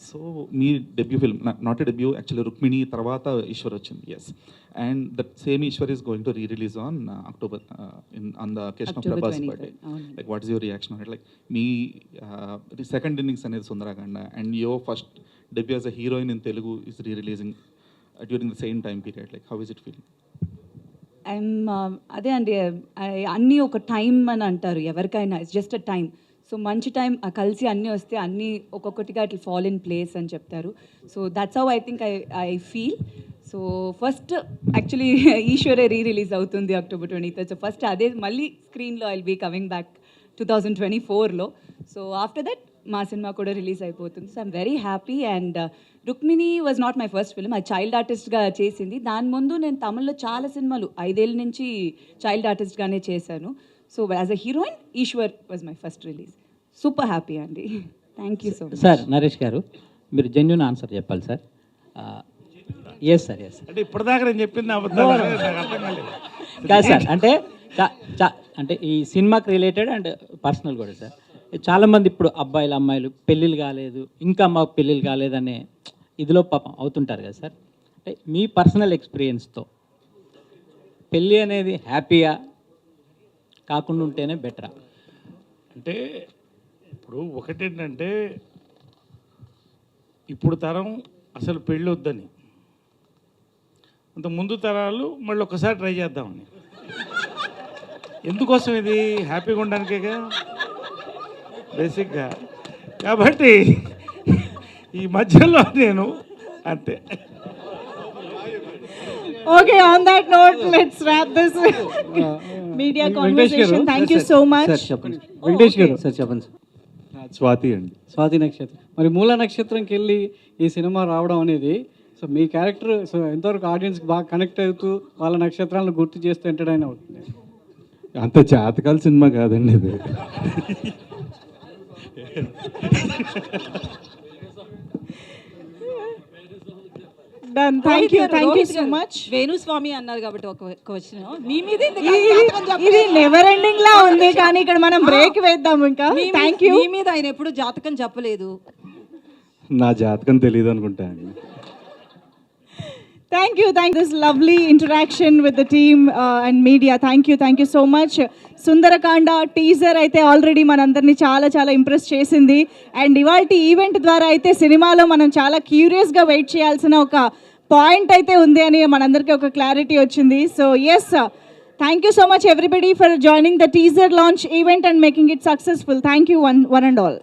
So me debut film not a debut actually Rukmini తర్వాత ఈశ్వర్ వచ్చింది yes and that same Eeshwar is going to rerelease on October in on the occasion of Prabhas 23rd, birthday. Like what is your reaction on like me second innings అనేది Sundarakanda and your first debut as a heroine in Telugu is rereleasing during the same time period like how is it feel I'm అదే అండి I- అన్నీ ఒక time అని అంటారు ఎవరికైనా. It's just a time so మంచి time కలిసి అన్నీ వస్తే అన్నీ ఒక్కొక్కటిగా ఇట్ ఫాల్ ఇన్ ప్లేస్ అని చెప్తారు. So that's how I think I I feel so first actually ఈశ్వరే rerelease అవుతుంది October twenty third so first అదే మళ్ళీ స్క్రీన్లో I'll be coming back two thousand twenty ఫోర్లో సో ఆఫ్టర్ దట్ మా సినిమా కూడా రిలీజ్ అయిపోతుంది. So I'm very happy and Rukmini was not my first film I child ఆర్టిస్ట్గా చేసింది. దాని ముందు నేను తమిళ్ళో చాలా సినిమాలు ఐదేళ్ళ నుంచి చైల్డ్ ఆర్టిస్ట్గానే చేశాను. So as a heroine Eeshwar was my first release super happy అండి. Thank you so much sir Naresh garu మీరు జెన్యున్ ఆన్సర్ చెప్పాలి సార్ ఎస్ సార్ ఎస్ అంటే ఇప్పటిదాకా నేను చెప్పింది అబద్ధాలు నాకు అర్థం కాలేదు. కాదు సార్ అంటే చా- చా- అంటే ఈ సినిమాకి రిలేటెడ్ అండ్ పర్సనల్ కూడా సార్ చాలామంది ఇప్పుడు అబ్బాయిలు అమ్మాయిలు పెళ్ళిళ్ళు కాలేదు ఇంకా మాకు పెళ్ళిళ్ళు కాలేదనే ఇదిలో పాపం అవుతుంటారు కదా సార్ అంటే మీ పర్సనల్ ఎక్స్పీరియన్స్తో పెళ్ళి అనేది హ్యాపీగా కాకుండా ఉంటేనే బెటరా అంటే ఇప్పుడు ఒకటేంటంటే ఇప్పుడు తరం అసలు పెళ్ళి వద్దని అంత ముందు తరాలు మళ్ళీ ఒకసారి ట్రై చేద్దామని. ఎందుకోసం ఇది? హ్యాపీగా ఉండడానికేగా? బేసిక్గా. కాబట్టి ఈ మధ్యలో నేను అంతే. Okay, on that note, let's wrap this media conversation. Thank you so much. Sir చెప్పండి. వెంకటేష్ గారు సార్ చెప్పండి సార్. స్వాతి అండి. స్వాతి నక్షత్రం. మరి మూల నక్షత్రంకి వెళ్ళి ఈ సినిమా రావడం అనేది సో మీ క్యారెక్టర్ సో ఎంతవరకు ఆడియన్స్కి బాగా కనెక్ట్ అవుతూ వాళ్ళ నక్షత్రాలను గుర్తు చేస్తూ ఎంటర్టైన్ అవుతుంది? అంత జాతకాల సినిమా కాదండి ఇది. Done. Thank you. Thank you so much. Venu Swamy అన్నారు కాబట్టి ఒక క్వశ్చన్ మీ మీద ఎందుకు ఇది- జాతకం చెప్పలేదు? ఇది నెవర్ ఎండింగ్ లా ఉంది కానీ ఇక్కడ మనం బ్రేక్ వేద్దాం ఇంకా మీ మీద- థ్యాంక్ యూ మీ మీద ఆయన ఎప్పుడు జాతకం చెప్పలేదు నా జాతకం తెలియదు అనుకుంటా thank you thank this lovely interaction with the team and media thank you thank you so much Sundarakanda teaser అయితే ఆల్రెడీ మనందరినీ చాలా చాలా ఇంప్రెస్ చేసింది. అండ్ ఇవాటి ఈవెంట్ ద్వారా అయితే సినిమాలో మనం చాలా క్యూరియస్గా వెయిట్ చేయాల్సిన ఒక పాయింట్ అయితే ఉంది అని మనందరికీ ఒక క్లారిటీ వచ్చింది. So yes thank you so much everybody for joining the teaser launch event and making it successful thank you one one and all